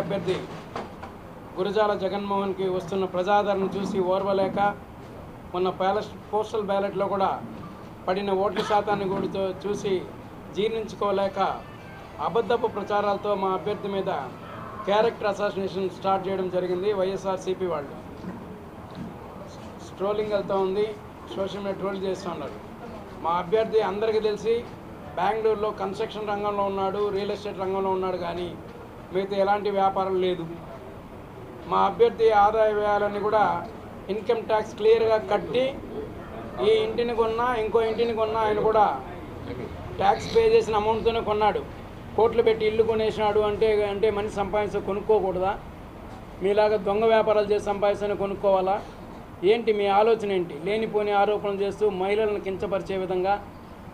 అభ్యర్థి గురజాల జగన్మోహన్కి వస్తున్న ప్రజాదరణ చూసి ఓర్వలేక మొన్న ప్యాలెస్ పోస్టల్ బ్యాలెట్లో కూడా పడిన ఓట్ల శాతాన్ని కూడా చూసి జీర్ణించుకోలేక అబద్ధపు ప్రచారాలతో మా అభ్యర్థి మీద క్యారెక్టర్ అసాసినేషన్ స్టార్ట్ చేయడం జరిగింది వైఎస్ఆర్సీపీ వాళ్ళు. ట్రోలింగ్ వెళ్తూ ఉంది సోషల్ మీడియా ట్రోల్ చేస్తూ ఉన్నారు. మా అభ్యర్థి అందరికీ తెలిసి బెంగళూరులో కన్స్ట్రక్షన్ రంగంలో ఉన్నాడు రియల్ ఎస్టేట్ రంగంలో ఉన్నాడు కానీ మిగతా ఎలాంటి వ్యాపారం లేదు. మా అభ్యర్థి ఆదాయ వ్యయాలన్నీ కూడా ఇన్కమ్ ట్యాక్స్ క్లియర్గా కట్టి ఈ ఇంటిని కొన్నా ఇంకో ఇంటిని కొన్నా ఆయన కూడా ట్యాక్స్ పే చేసిన అమౌంట్తోనే కొన్నాడు. కోట్లు పెట్టి ఇల్లు కొనేసినాడు అంటే అంటే మనిషి సంపాదించి కొనుక్కోకూడదా? మీలాగా దొంగ వ్యాపారాలు చేసి సంపాదిస్తూనే కొనుక్కోవాలా? ఏంటి మీ ఆలోచన ఏంటి? లేనిపోని ఆరోపణలు చేస్తూ మహిళలను కించపరిచే విధంగా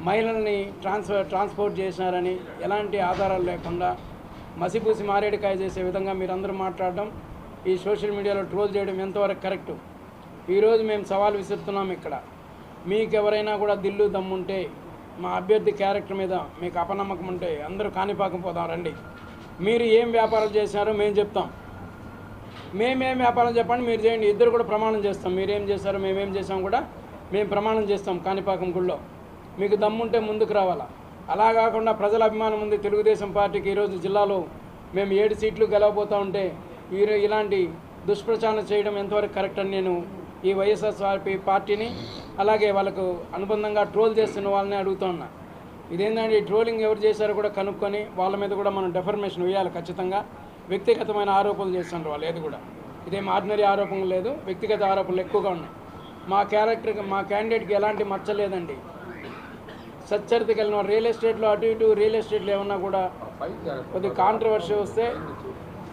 మహిళల్ని ట్రాన్స్ఫర్ ట్రాన్స్పోర్ట్ చేసినారని ఎలాంటి ఆధారాలు లేకుండా మసిపూసి మారేడుకాయ చేసే విధంగా మీరందరూ మాట్లాడడం ఈ సోషల్ మీడియాలో ట్రోల్ చేయడం ఎంతవరకు కరెక్ట్? ఈరోజు మేము సవాల్ విసురుతున్నాం ఇక్కడ. మీకు ఎవరైనా కూడా దిల్లు దమ్ముంటే మా అభ్యర్థి క్యారెక్టర్ మీద మీకు అపనమ్మకం ఉంటే అందరూ కాణిపాకం పోదాం రండి. మీరు ఏం వ్యాపారం చేశారో మేము చెప్తాం. మేమేం వ్యాపారం చెప్పండి మీరు చేయండి. ఇద్దరు కూడా ప్రమాణం చేస్తాం. మీరేం చేశారో మేమేం చేసాం కూడా మేము ప్రమాణం చేస్తాం కాణిపాకం గుళ్ళో. మీకు దమ్ముంటే ముందుకు రావాలా? అలా కాకుండా ప్రజల అభిమానం ఉంది. తెలుగుదేశం పార్టీకి ఈరోజు జిల్లాలో మేము ఏడు సీట్లు గెలవబోతూ ఉంటే వీరు ఇలాంటి దుష్ప్రచారం చేయడం ఎంతవరకు కరెక్ట్ అని నేను ఈ వైఎస్ఆర్సీపీ పార్టీని అలాగే వాళ్ళకు అనుబంధంగా ట్రోల్ చేస్తున్న వాళ్ళని అడుగుతూ ఉన్నా. ఇదేంటంటే ఈ ట్రోలింగ్ ఎవరు చేశారో కూడా కనుక్కొని వాళ్ళ మీద కూడా మనం డెఫర్మేషన్ వేయాలి ఖచ్చితంగా. వ్యక్తిగతమైన ఆరోపణలు చేస్తున్నారు వాళ్ళు ఏది కూడా. ఇదేం ఆర్డినరీ ఆరోపణలు లేదు. వ్యక్తిగత ఆరోపణలు ఎక్కువగా ఉన్నాయి. మా క్యారెక్టర్కి మా క్యాండిడేట్కి ఎలాంటి మచ్చలేదండి లేదండి సచ్చరితకి వెళ్ళిన రియల్ ఎస్టేట్లో అటు ఇటు రియల్ ఎస్టేట్లో ఏమన్నా కూడా కొద్ది కాంట్రవర్సీ వస్తే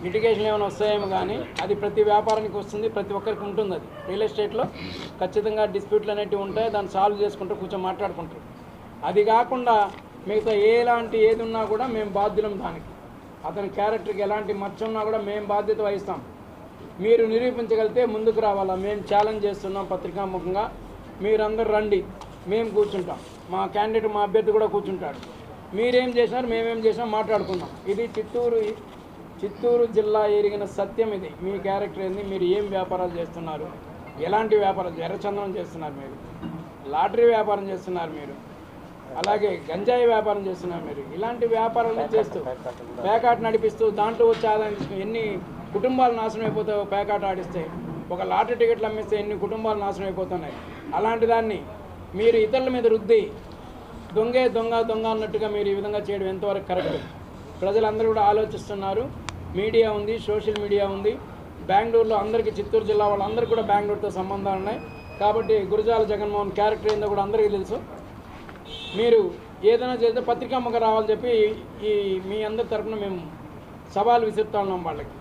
లిటిగేషన్ ఏమైనా వస్తాయేమో కానీ అది ప్రతి వ్యాపారానికి వస్తుంది ప్రతి ఒక్కరికి ఉంటుంది అది. రియల్ ఎస్టేట్లో ఖచ్చితంగా డిస్ప్యూట్లు అనేటివి ఉంటాయి దాన్ని సాల్వ్ చేసుకుంటూ కూర్చొని మాట్లాడుకుంటారు. అది కాకుండా మిగతా ఎలాంటి ఏది ఉన్నా కూడా మేము బాధ్యులం దానికి. అతని క్యారెక్టర్కి ఎలాంటి మచ్చ ఉన్నా కూడా మేము బాధ్యత వహిస్తాం. మీరు నిరూపించగలిగితే ముందుకు రావాలా? మేము ఛాలెంజ్ చేస్తున్నాం పత్రికాముఖంగా. మీరందరూ రండి. మేము కూర్చుంటాం. మా క్యాండిడేట్ మా అభ్యర్థి కూడా కూర్చుంటాడు మీరేం చేసినారు? మేమేం చేసినాం? మాట్లాడుకుందాం. ఇది చిత్తూరు చిత్తూరు జిల్లా ఎరిగిన సత్యం ఇది. మీ క్యారెక్టర్ ఏంది? మీరు ఏం వ్యాపారాలు చేస్తున్నారు? ఎలాంటి వ్యాపారాలు? ఎర్రచందనం చేస్తున్నారు మీరు. లాటరీ వ్యాపారం చేస్తున్నారు మీరు. అలాగే గంజాయి వ్యాపారం చేస్తున్నారు మీరు. ఇలాంటి వ్యాపారాలు చేస్తూ పేకాట నడిపిస్తూ దాంట్లో వచ్చే ఆదాయం తీసుకుని ఎన్ని కుటుంబాలు నాశనం అయిపోతాయో పేకాట ఆడిస్తే ఒక లాటరీ టికెట్లు అమ్మిస్తే ఎన్ని కుటుంబాలు నాశనం అయిపోతున్నాయి? అలాంటి దాన్ని మీరు ఇతరుల మీద రుద్ది దొంగే దొంగ దొంగ అన్నట్టుగా మీరు ఈ విధంగా చేయడం ఎంతవరకు కరెక్ట్? ప్రజలందరూ కూడా ఆలోచిస్తున్నారు. మీడియా ఉంది సోషల్ మీడియా ఉంది. బెంగళూరులో అందరికీ చిత్తూరు జిల్లా వాళ్ళందరూ కూడా బెంగళూరుతో సంబంధాలు ఉన్నాయి. కాబట్టి గురజాల జగన్మోహన్ క్యారెక్టర్ ఏందో కూడా అందరికీ తెలుసు. మీరు ఏదైనా చేస్తే పత్రికాముఖ రావాలని చెప్పి ఈ మీ అందరి తరపున మేము సవాలు విసురుతా ఉన్నాం వాళ్ళకి.